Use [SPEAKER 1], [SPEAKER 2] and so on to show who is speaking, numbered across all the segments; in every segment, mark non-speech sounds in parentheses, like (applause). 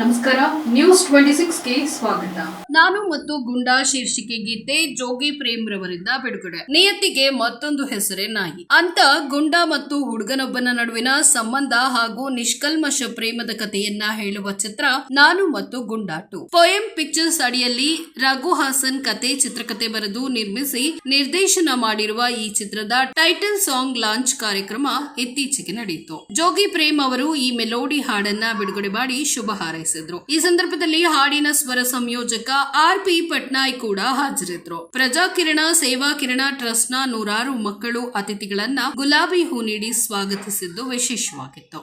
[SPEAKER 1] ನಮಸ್ಕಾರ news twenty ಸಿಕ್ಸ್ಗೆ ಸ್ವಾಗತ. ನಾನು ಮತ್ತು ಗುಂಡಾ ಶೀರ್ಷಿಕೆ ಗೀತೆ ಜೋಗಿ ಪ್ರೇಮ್ ರವರಿಂದ ಬಿಡುಗಡೆ. ನಿಯತ್ತಿಗೆ ಮತ್ತೊಂದು ಹೆಸರೇ ನಾಯಿ. ಅಂತ ಗುಂಡಾ ಮತ್ತು ಹುಡುಗನೊಬ್ಬನ ನಡುವಿನ ಸಂಬಂಧ ಹಾಗೂ ನಿಷ್ಕಲ್ಮಶ ಪ್ರೇಮದ ಕಥೆಯನ್ನ ಹೇಳುವ ಚಿತ್ರ ನಾನು ಮತ್ತು ಗುಂಡಾ ಟು ಪೊಯಂ ಪಿಕ್ಚರ್ಸ್ ಅಡಿಯಲ್ಲಿ ರಘು ಹಾಸನ್ ಕತೆ ಚಿತ್ರಕಥೆ ಬರೆದು ನಿರ್ಮಿಸಿ ನಿರ್ದೇಶನ ಮಾಡಿರುವ ಈ ಚಿತ್ರದ ಟೈಟಲ್ ಸಾಂಗ್ ಲಾಂಚ್ ಕಾರ್ಯಕ್ರಮ ಇತ್ತೀಚೆಗೆ ನಡೆಯಿತು. ಜೋಗಿ ಪ್ರೇಮ್ ಅವರು ಈ ಮೆಲೋಡಿ ಹಾಡನ್ನ ಬಿಡುಗಡೆ ಮಾಡಿ ಶುಭ ಹಾರೈಸಿದ್ರು. ಈ ಸಂದರ್ಭದಲ್ಲಿ ಹಾಡಿನ ಸ್ವರ ಸಂಯೋಜಕ ಆರ್ ಪಿ ಪಟ್ನಾಯ್ ಕೂಡ ಹಾಜರಿದ್ರು. ಪ್ರಜಾಕಿರಣ ಸೇವಾ ಕಿರಣ ಟ್ರಸ್ಟ್ನ ನೂರಾರು ಮಕ್ಕಳು ಅತಿಥಿಗಳನ್ನ ಗುಲಾಬಿ ಹೂ ನೀಡಿ ಸ್ವಾಗತಿಸಿದ್ದು ವಿಶೇಷವಾಗಿತ್ತು.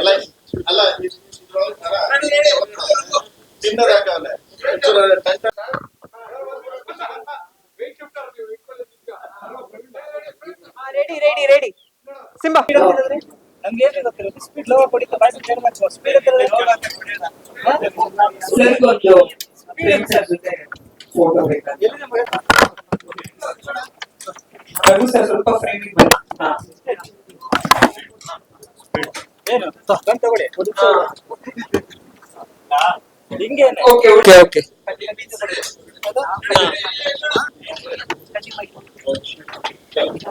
[SPEAKER 2] ಅಲ್ಲ ಅಲ್ಲ ತಿನ್ನದಾಗಲ್ಲ
[SPEAKER 3] ರೆಡಿ ರೆಡಿ ರೆಡಿ ಸಿಂಬಾ.
[SPEAKER 4] ನಮ್ಗೆ ಏನು ಗೊತ್ತಿಲ್ಲ ಸ್ಪೀಡ್ ಲೋ ಕೊಡಿತ ಬಾಯ್ ಸ್ಪೀಡ್ ಮಾಡ್ಕೋ ಸ್ಪೀಡ್
[SPEAKER 5] ಒಂದು ಜೊತೆ ಫೋಟೋ ಬೇಕಾದ್ರೆ ರಘು ಸರ್ ಸ್ವಲ್ಪ ಹಾ.
[SPEAKER 4] ಏನು? ತಗೊಳ್ಳಿ.
[SPEAKER 5] Okay okay okay.
[SPEAKER 2] Thank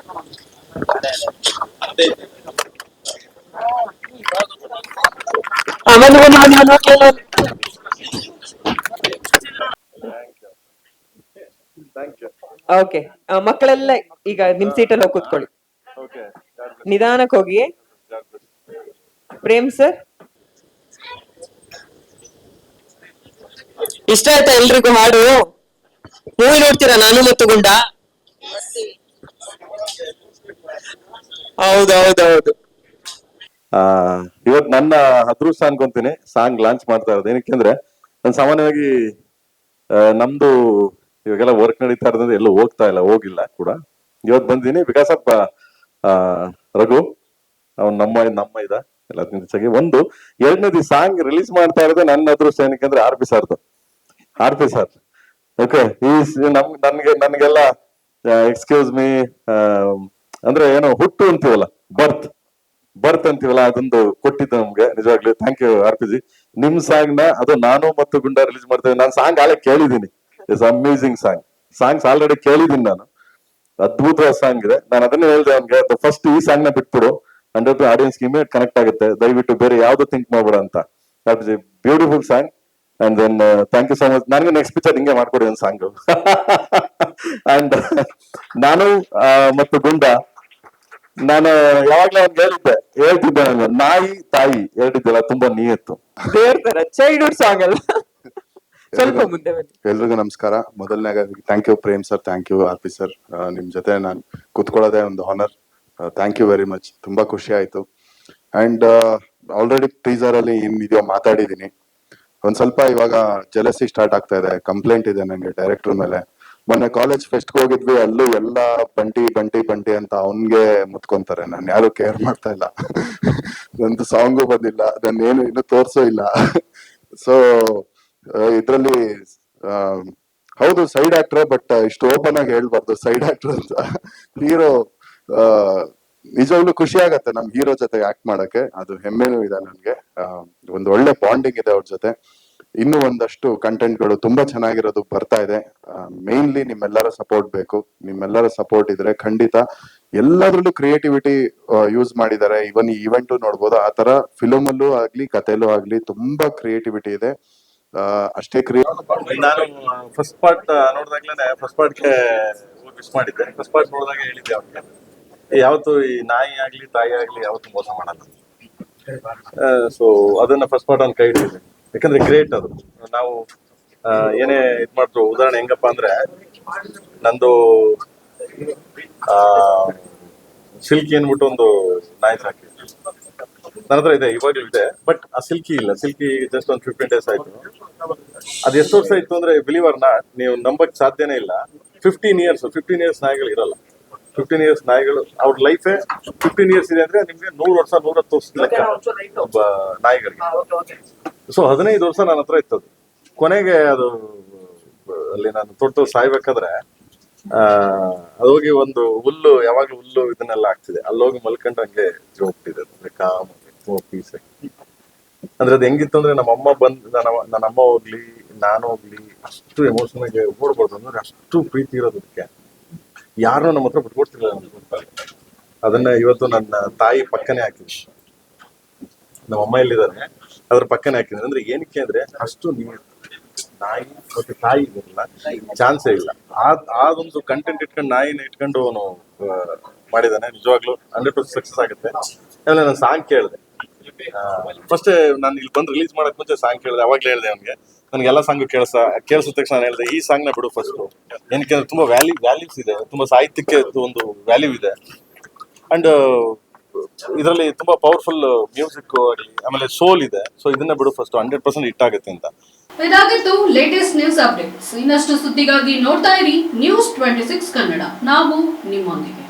[SPEAKER 3] okay ಮಕ್ಕಳೆಲ್ಲ ಈಗ ನಿಮ್ ಸೀಟಲ್ಲಿ ಹೋಗಿ ಕೂತ್ಕೊಳ್ಳಿ. ನಿಧಾನಕ್ಕೆ ಹೋಗಿ. ಪ್ರೇಮ್ ಸರ್
[SPEAKER 6] ಇಷ್ಟ ಆಯ್ತಾ ಎಲ್ರಿಗೂ ಹಾಡು? ಮೂವಿ ನೋಡ್ತೀರಾ, ನಾನು ಮತ್ತು ಗುಂಡ? ಹೌದೌದೌದು.
[SPEAKER 2] ಆ ಇವತ್ತು ನನ್ನ ಅದೃಷ್ಟ ಅನ್ಕೊಂತೀನಿ ಸಾಂಗ್ ಲಾಂಚ್ ಮಾಡ್ತಾ ಇರೋದು. ಏನಕ್ಕೆ ಅಂದ್ರೆ, ನಾನು ಸಾಮಾನ್ಯವಾಗಿ ನಮ್ದು ಇವಾಗೆಲ್ಲ ವರ್ಕ್ ನಡೀತಾ ಇರೋದ್ರಿಂದ ಎಲ್ಲೂ ಹೋಗ್ತಾ ಇಲ್ಲ, ಹೋಗಿಲ್ಲ ಕೂಡ. ಇವತ್ತು ಬಂದಿನಿ ಬಿಕಾಸ್ ಆಫ್ ರಘು, ಅವ್ನು ನಮ್ಮ ನಮ್ಮ ಇದ ಎಲ್ಲ ಹೆಚ್ಚಾಗಿ. ಒಂದು, ಎರಡನೇದು ಸಾಂಗ್ ರಿಲೀಸ್ ಮಾಡ್ತಾ ಇರೋದು ನನ್ನ ಅದೃಷ್ಟ ಏನಕ್ಕೆ ಅಂದ್ರೆ ಆರ್ ಪಿ ಸರ್ದು ಆರ್ ಪಿ ಸರ್ ಓಕೆ ಈ ಸ- ನಮ್ ನನ್ಗೆ, ನನ್ಗೆಲ್ಲ ಎಕ್ಸ್ಕ್ಯೂಸ್ ಮೀ ಅಂದ್ರೆ ಏನೋ ಹುಟ್ಟು ಅಂತೀವಲ್ಲ ಬರ್ತ್ ಬರ್ತ್ ಅಂತೀವಲ್ಲ, ಅದೊಂದು ಕೊಟ್ಟಿದ್ದು ನಮ್ಗೆ, ನಿಜವಾಗ್ಲೂ thank you R P ji ನಿಮ್ ಸಾಂಗ್ನ, ಅದು ನಾನು ಮತ್ತು ಗುಂಡ ರಿಲೀಸ್ ಮಾಡ್ತೇವೆ. ನಾನು ಸಾಂಗ್ ಆಳೆ ಕೇಳಿದೀನಿ it's amazing song songs already ಕೇಳಿದೀನಿ ನಾನು. ಅದ್ಭುತವಾದ ಸಾಂಗ್ ಇದೆ. ನಾನು ಅದನ್ನೇ ಹೇಳ್ದೆ ಅವ್ನಿಗೆ ಫಸ್ಟ್ ಈ ಸಾಂಗ್ನ ಬಿಟ್ಬಿಡು. ಹಂಡ್ರೆಡ್ ಆಡಿಯನ್ಸ್ ಇಮಿಡಿಯೇಟ್ ಕನೆಕ್ಟ್ ಆಗುತ್ತೆ. ದಯವಿಟ್ಟು ಬೇರೆ ಯಾವ್ದು ಥಿಂಕ್ ಮಾಡ್ಬೇಡ ಅಂತ. Beautiful song and then thank you so much ನನಗೆ ನೆಕ್ಸ್ಟ್ ಪಿಕ್ಚರ್ ಹಿಂಗೆ ಮಾಡ್ಕೊಡಿ ಒಂದು ಸಾಂಗ್ ಅಂಡ್ (laughs) (laughs) ನಾನು ಆ, ಮತ್ತು ಗುಂಡ ನಾನು ಯಾವಾಗ್ಲೂ ಅವ್ನಿಗೆ ಹೇಳಿದ್ದೆ ಹೇಳ್ತಿದ್ದೆ ನಾನು ನಾಯಿ ತಾಯಿ ಹೇಳಿದ್ದೆಲ್ಲ ತುಂಬಾ ನೀಯತ್ತು.
[SPEAKER 3] ಚೈಲ್ಡ್ಹುಡ್ ಸಾಂಗ್ ಅಲ್ಲ. (laughs) ಸ್ವಲ್ಪ ಮುಂದೆ
[SPEAKER 7] ಎಲ್ರಿಗೂ ನಮಸ್ಕಾರ. ಮೊದಲನೇ thank you Prem sir thank you R P sir ನಿಮ್ ಜೊತೆ ನಾನು ಕುತ್ಕೊಳ್ಳೋದೇ ಒಂದು honour thank you very much ತುಂಬಾ ಖುಷಿ ಆಯ್ತು. ಅಂಡ್ ಆಲ್ರೆಡಿ ಟೀಸರ್ ಅಲ್ಲಿ ಏನ್ ಇದೆಯೋ ಮಾತಾಡಿದೀನಿ ಒಂದ್ ಸ್ವಲ್ಪ ಇವಾಗ ಜಲಸಿ ಸ್ಟಾರ್ಟ್ ಆಗ್ತಾ ಇದೆ ಕಂಪ್ಲೇಂಟ್ ಇದೆ ನನಗೆ ಡೈರೆಕ್ಟರ್ ಮೇಲೆ. ಮೊನ್ನೆ ಕಾಲೇಜ್ ಫೆಸ್ಟ್ ಹೋಗಿದ್ವಿ, ಅಲ್ಲೂ ಎಲ್ಲ ಬಂಟಿ ಬಂಟಿ ಬಂಟಿ ಅಂತ ಅವನ್ಗೆ ಮುತ್ಕೊಂತಾರೆ. ನಾನು ಯಾರು ಕೇರ್ ಮಾಡ್ತಾ ಇಲ್ಲ. ನಂದು ಸಾಂಗು ಬಂದಿಲ್ಲ, ನಾನು ಏನು ಇನ್ನು ತೋರ್ಸೋ ಇಲ್ಲ. ಸೊ ಇದ್ರಲ್ಲಿ ಹೌದು ಸೈಡ್ ಆಕ್ಟರ್ ಬಟ್ ಇಷ್ಟು ಓಪನ್ ಆಗಿ ಹೇಳ್ಬಾರ್ದು ಸೈಡ್ ಆಕ್ಟರ್ ಅಂತ. ಹೀರೋ ನಿಜವಾಗ್ಲೂ ಖುಷಿ ಆಗತ್ತೆ ನಮ್ ಹೀರೋ ಜೊತೆ ಆಕ್ಟ್ ಮಾಡಕ್ಕೆ. ಅದು ಹೆಮ್ಮೆನೂ ಇದೆ ನನ್ಗೆ. ಒಂದು ಒಳ್ಳೆ ಬಾಂಡಿಂಗ್ ಇದೆ ಅವ್ರ ಜೊತೆ. ಇನ್ನೂ ಒಂದಷ್ಟು ಕಂಟೆಂಟ್ಗಳು ತುಂಬಾ ಚೆನ್ನಾಗಿರೋದು ಬರ್ತಾ ಇದೆ. ಮೇನ್ಲಿ ನಿಮ್ಮೆಲ್ಲರ ಸಪೋರ್ಟ್ ಬೇಕು. ನಿಮ್ಮೆಲ್ಲರ ಸಪೋರ್ಟ್ ಇದ್ರೆ ಖಂಡಿತ ಎಲ್ಲದ್ರಲ್ಲೂ ಕ್ರಿಯೇಟಿವಿಟಿ ಯೂಸ್ ಮಾಡಿದ್ದಾರೆ. ಇವನ್ ಈ ಇವೆಂಟ್ ನೋಡ್ಬೋದು, ಆ ತರ ಫಿಲಮ್ ಅಲ್ಲೂ ಆಗ್ಲಿ ಕಥೆಲೂ ಆಗ್ಲಿ ತುಂಬಾ ಕ್ರಿಯೇಟಿವಿಟಿ ಇದೆ. ಅಷ್ಟೇ
[SPEAKER 2] ನಾನು ಫಸ್ಟ್ ಪಾರ್ಟ್ ನೋಡಿದಾಗ್ಲೇ ಫಸ್ಟ್ ಪಾರ್ಟ್ಗೆ ವಿಶ್ ಮಾಡಿದ್ದೆ. ಫಸ್ಟ್ ಪಾರ್ಟ್ ನೋಡಿದಾಗ ಹೇಳಿದ್ದೆ ಅವ್ನಿಗೆ ಯಾವತ್ತು ಈ ನಾಯಿ ಆಗ್ಲಿ, ತಾಯಿ ಆಗ್ಲಿ ಯಾವತ್ತು ಮೋಸ ಮಾಡಲ್ಲ. ಸೊ ಅದನ್ನ ಫಸ್ಟ್ ಪಾರ್ಟ್ ಅಲ್ಲಿ ಕೈ ಹಿಡಿದಿದೆ ಯಾಕಂದ್ರೆ ಗ್ರೇಟ್ ಅದು. ನಾವು ಏನೇ ಇದ್ ಮಾಡಿದ್ರು, ಉದಾಹರಣೆ ಹೆಂಗಪ್ಪ ಅಂದ್ರೆ, ನಂದು, ಆ ಸಿಲ್ಕಿ ಅನ್ಬಿಟ್ಟು ಒಂದು ನಾಯಿ ಸಾಕಿ. ನನ್ನ ಹತ್ರ ಇದೆ, ಇವಾಗ್ಲೂ ಇದೆ ಬಟ್ ಆ ಸಿಲ್ಕಿ ಇಲ್ಲ. ಸಿಲ್ಕಿ ಜಸ್ಟ್ ಒಂದು ಫಿಫ್ಟೀನ್ ಡೇಸ್ ಆಯ್ತು. ಅದು ಎಷ್ಟು ವರ್ಷ ಇತ್ತು ಅಂದ್ರೆ ಬಿಲಿವರ್ ನಾಟ್ ನೀವು ನಂಬಕ್ ಸಾಧ್ಯನೇ ಇಲ್ಲ. ಫಿಫ್ಟೀನ್ ಇಯರ್ಸ್ ಫಿಫ್ಟೀನ್ ಇಯರ್ಸ್ ನಾಯಿಗಳು ಇರಲ್ಲ. ಫಿಫ್ಟೀನ್ ಇಯರ್ಸ್ ನಾಯಿಗಳು ಅವ್ರ ಲೈಫೇ ಫಿಫ್ಟೀನ್ ಇಯರ್ಸ್ ಇದೆ ಅಂದ್ರೆ ನಿಮ್ಗೆ ನೂರು ವರ್ಷ ನೂರತ್ತು ವರ್ಷ ಲೆಕ್ಕ ಒಬ್ಬ ನಾಯಿಗಳಿಗೆ. ಸೊ ಹದಿನೈದು ವರ್ಷ ನನ್ನ ಹತ್ರ ಇತ್ತದು ಕೊನೆಗೆ ಅದು ಅಲ್ಲಿ ನಾನು ತೊಟ್ಟು ಸಾಯ್ಬೇಕಾದ್ರೆ ಆ ಅದು ಹೋಗಿ ಒಂದು ಹುಲ್ಲು ಯಾವಾಗ್ಲೂ ಹುಲ್ಲು ಇದನ್ನೆಲ್ಲ ಆಗ್ತಿದೆ ಅಲ್ಲಿ ಹೋಗಿ ಮಲ್ಕೊಂಡು ಹಂಗೆ ಹೋಗ್ತಿದೆ ಅಂದ್ರೆ ಕಾಮ್ ಪೀಸ್ ಅಂದ್ರೆ ಅದು ಹೆಂಗಿತ್ತು ಅಂದ್ರೆ ನಮ್ಮ ಅಮ್ಮ ಬಂದ್ ನನ್ನ ನನ್ನ ಅಮ್ಮ ಹೋಗ್ಲಿ ನಾನು ಹೋಗ್ಲಿ ಅಷ್ಟು ಎಮೋಷನ್ ಆಗಿ ಓಡ್ಬಾರ್ದು. ಅಂದ್ರೆ ಅಷ್ಟು ಪ್ರೀತಿ ಇರೋದಕ್ಕೆ ಯಾರನ್ನೂ ನಮ್ಮ ಹತ್ರ ಬಿಟ್ಕೊಡ್ತಿರ್ಲಿಲ್ಲ ಅದನ್ನ ಇವತ್ತು ನನ್ನ ತಾಯಿ ಪಕ್ಕನೆ ಹಾಕಿದ್ವಿ ನಮ್ಮ ಅಮ್ಮ ಎಲ್ಲಿದ್ದಾರೆ? ಅದ್ರ ಪಕ್ಕನೆ ಹಾಕಿದ್ರೆ. ಅಂದ್ರೆ ಏನಕ್ಕೆ ಅಂದ್ರೆ ಅಷ್ಟು ನೀವು ನಾಯಿ ಮತ್ತೆ ತಾಯಿ ಇರಲ್ಲ ಚಾನ್ಸೇ ಇಲ್ಲ. ಅದೊಂದು ಕಂಟೆಂಟ್ ಇಟ್ಕೊಂಡು ನಾಯಿನ ಇಟ್ಕೊಂಡು ಅವನು ಮಾಡಿದಾನೆ. ನಿಜವಾಗ್ಲೂ ಹಂಡ್ರೆಡ್ ಪರ್ಸೆಂಟ್ ಸಕ್ಸಸ್ ಆಗುತ್ತೆ. ಆಮೇಲೆ ನಾನು ಸಾಂಗ್ ಕೇಳಿದೆ. ಫಸ್ಟ್ ನಾನು ಇಲ್ಲಿ ಬಂದು ರಿಲೀಸ್ ಮಾಡಕ್ ಮುಂಚೆ ಸಾಂಗ್ ಕೇಳಿದೆ, ಅವಾಗಲೇ ಹೇಳಿದೆ ಅವ್ನಿಗೆ. ನನಗೆಲ್ಲ ಸಾಂಗ್ ಕೇಳಿಸ, ಕೇಳಿಸಿದ ತಕ್ಷಣ ನಾನು ಹೇಳಿದೆ, ಈ ಸಾಂಗ್ನ ಬಿಡು ಫಸ್ಟ್ ಏನಕ್ಕೆ ಅಂದ್ರೆ ತುಂಬಾ ವ್ಯಾಲ್ಯೂ ವ್ಯಾಲ್ಯೂಸ್ ಇದೆ, ತುಂಬಾ ಸಾಹಿತ್ಯಕ್ಕೆ ಒಂದು ವ್ಯಾಲ್ಯೂ ಇದೆ. ಅಂಡ್ ಇದರಲ್ಲಿ ತುಂಬಾ ಪವರ್ಫುಲ್ ಮ್ಯೂಸಿಕ್ ಆಗಲಿ ಆಮೇಲೆ ಸೋಲ್ ಇದೆ. ಸೊ ಇದನ್ನ ಬಿಡು ಫಸ್ಟ್ ಹಂಡ್ರೆಡ್ ಪರ್ಸೆಂಟ್ ಹಿಟ್ ಆಗುತ್ತೆ ಅಂತ.
[SPEAKER 1] ಇದಾಗಿತ್ತು ಲೇಟೆಸ್ಟ್ ನ್ಯೂಸ್ ಅಪ್ಡೇಟ್ಸ್ ಇನ್ನಷ್ಟು ಸುದ್ದಿಗಾಗಿ ನೋಡ್ತಾ ಇರಿ ನ್ಯೂಸ್ ಟ್ವೆಂಟಿ ಸಿಕ್ಸ್ ಕನ್ನಡ. ನಾವು ನಿಮ್ಮೊಂದಿಗೆ.